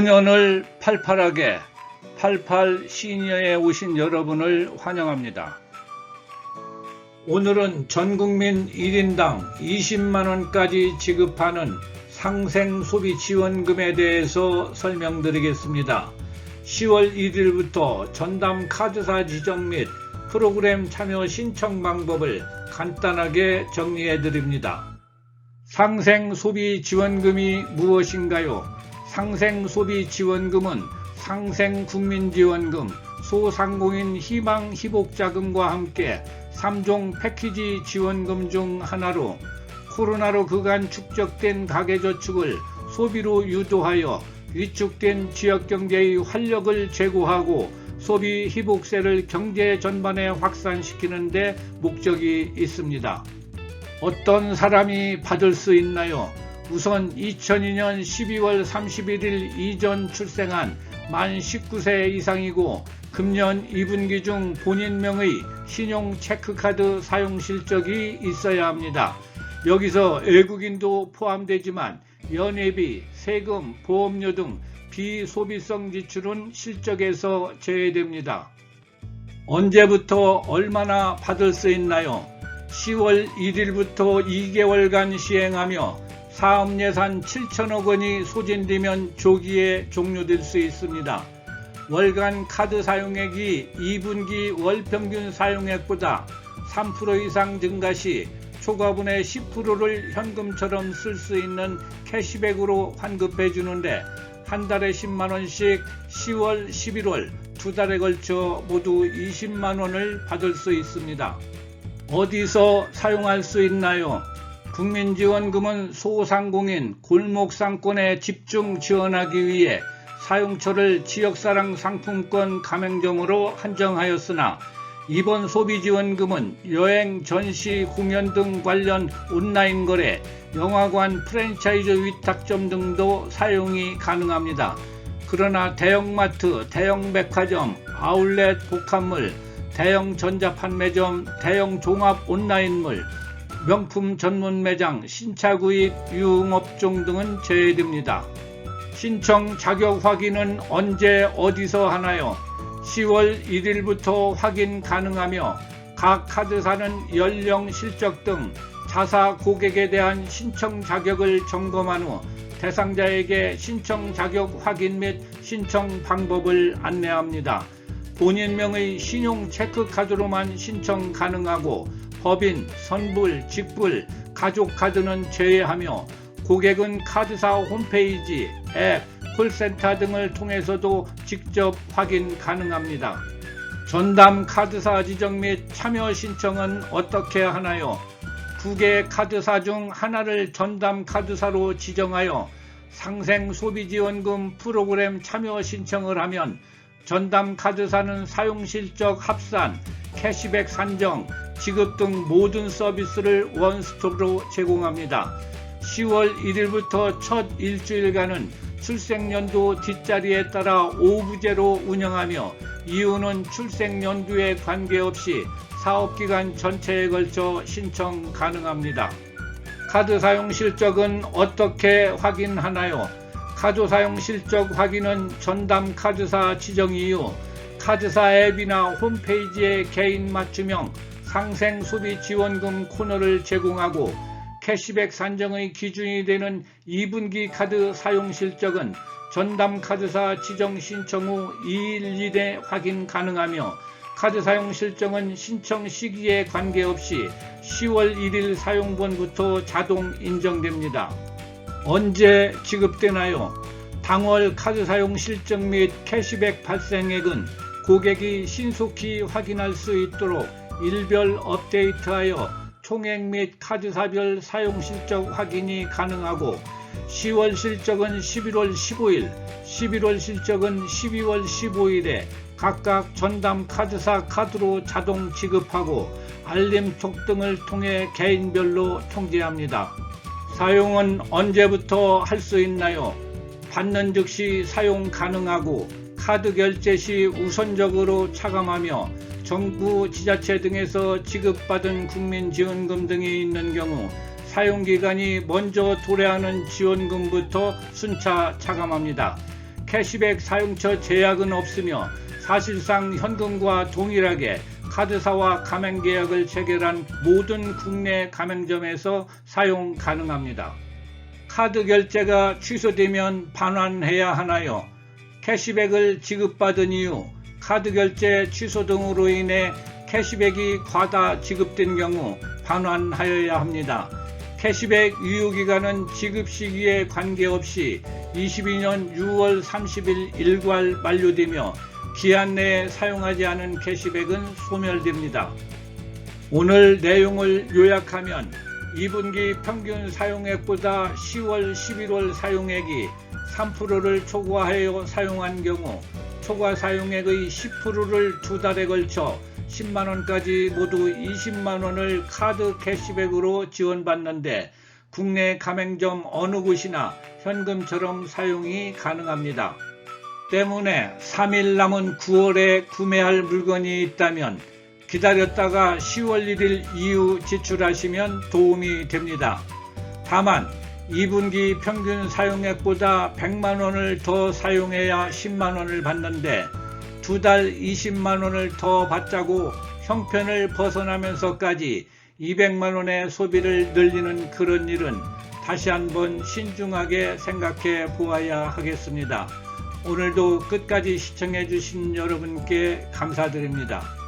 노년을 팔팔하게 88 시니어에 오신 여러분을 환영합니다. 오늘은 전국민 1인당 20만원까지 지급하는 상생 소비 지원금에 대해서 설명드리겠습니다. 10월 1일부터 전담 카드사 지정 및 프로그램 참여 신청 방법을 간단하게 정리해 드립니다. 상생 소비 지원금이 무엇인가요? 상생 소비 지원금은 상생 국민지원금, 소상공인 희망 희복자금과 함께 3종 패키지 지원금 중 하나로 코로나로 그간 축적된 가계저축을 소비로 유도하여 위축된 지역경제의 활력을 제고하고 소비 희복세를 경제 전반에 확산시키는 데 목적이 있습니다. 어떤 사람이 받을 수 있나요? 우선 2002년 12월 31일 이전 출생한 만 19세 이상이고 금년 2분기 중 본인 명의 신용 체크카드 사용 실적이 있어야 합니다. 여기서 외국인도 포함되지만 연회비, 세금, 보험료 등 비소비성 지출은 실적에서 제외됩니다. 언제부터 얼마나 받을 수 있나요? 10월 1일부터 2개월간 시행하며 사업 예산 7천억 원이 소진되면 조기에 종료될 수 있습니다. 월간 카드 사용액이 2분기 월 평균 사용액보다 3% 이상 증가 시 초과분의 10%를 현금처럼 쓸 수 있는 캐시백으로 환급해 주는데 한 달에 10만 원씩 10월, 11월 두 달에 걸쳐 모두 20만 원을 받을 수 있습니다. 어디서 사용할 수 있나요? 국민지원금은 소상공인 골목상권에 집중 지원하기 위해 사용처를 지역사랑 상품권 가맹점으로 한정하였으나 이번 소비지원금은 여행, 전시, 공연 등 관련 온라인 거래, 영화관, 프랜차이즈 위탁점 등도 사용이 가능합니다. 그러나 대형마트, 대형백화점, 아울렛 복합물, 대형 전자판매점, 대형 종합 온라인물, 명품 전문 매장, 신차 구입, 유흥업종 등은 제외됩니다. 신청 자격 확인은 언제 어디서 하나요? 10월 1일부터 확인 가능하며 각 카드사는 연령, 실적 등 자사 고객에 대한 신청 자격을 점검한 후 대상자에게 신청 자격 확인 및 신청 방법을 안내합니다. 본인 명의 신용 체크 카드로만 신청 가능하고 법인, 선불, 직불, 가족 카드는 제외하며 고객은 카드사 홈페이지, 앱, 콜센터 등을 통해서도 직접 확인 가능합니다. 전담 카드사 지정 및 참여 신청은 어떻게 하나요? 두 개의 카드사 중 하나를 전담 카드사로 지정하여 상생 소비지원금 프로그램 참여 신청을 하면 전담 카드사는 사용 실적 합산, 캐시백 산정, 지급 등 모든 서비스를 원스톱으로 제공합니다. 10월 1일부터 첫 일주일간은 출생연도 뒷자리에 따라 오부제로 운영하며 이유는 출생연도에 관계없이 사업기간 전체에 걸쳐 신청 가능합니다. 카드 사용 실적은 어떻게 확인하나요? 카드 사용 실적 확인은 전담 카드사 지정 이후 카드사 앱이나 홈페이지에 개인 맞춤형 상생 소비 지원금 코너를 제공하고 캐시백 산정의 기준이 되는 2분기 카드 사용 실적은 전담 카드사 지정 신청 후 2일 이내 확인 가능하며 카드 사용 실정은 신청 시기에 관계없이 10월 1일 사용번부터 자동 인정됩니다. 언제 지급되나요? 당월 카드 사용 실적 및 캐시백 발생액은 고객이 신속히 확인할 수 있도록 일별 업데이트하여 총액 및 카드사별 사용 실적 확인이 가능하고 10월 실적은 11월 15일, 11월 실적은 12월 15일에 각각 전담 카드사 카드로 자동 지급하고 알림톡 등을 통해 개인별로 통지합니다. 사용은 언제부터 할 수 있나요? 받는 즉시 사용 가능하고 카드 결제 시 우선적으로 차감하며 정부, 지자체 등에서 지급받은 국민지원금 등이 있는 경우 사용기간이 먼저 도래하는 지원금부터 순차 차감합니다. 캐시백 사용처 제약은 없으며 사실상 현금과 동일하게 카드사와 가맹 계약을 체결한 모든 국내 가맹점에서 사용 가능합니다. 카드 결제가 취소되면 반환해야 하나요? 캐시백을 지급받은 이후 카드 결제 취소 등으로 인해 캐시백이 과다 지급된 경우 반환하여야 합니다. 캐시백 유효기간은 지급 시기에 관계없이 22년 6월 30일 일괄 만료되며 기한 내에 사용하지 않은 캐시백은 소멸됩니다. 오늘 내용을 요약하면 2분기 평균 사용액보다 10월, 11월 사용액이 3%를 초과하여 사용한 경우 초과 사용액의 10%를 두 달에 걸쳐 10만원까지 모두 20만원을 카드 캐시백으로 지원받는데 국내 가맹점 어느 곳이나 현금처럼 사용이 가능합니다. 때문에 3일 남은 9월에 구매할 물건이 있다면 기다렸다가 10월 1일 이후 지출하시면 도움이 됩니다. 다만 2분기 평균 사용액보다 100만원을 더 사용해야 10만원을 받는데 두 달 20만원을 더 받자고 형편을 벗어나면서까지 200만원의 소비를 늘리는 그런 일은 다시 한번 신중하게 생각해 보아야 하겠습니다. 오늘도 끝까지 시청해 주신 여러분께 감사드립니다.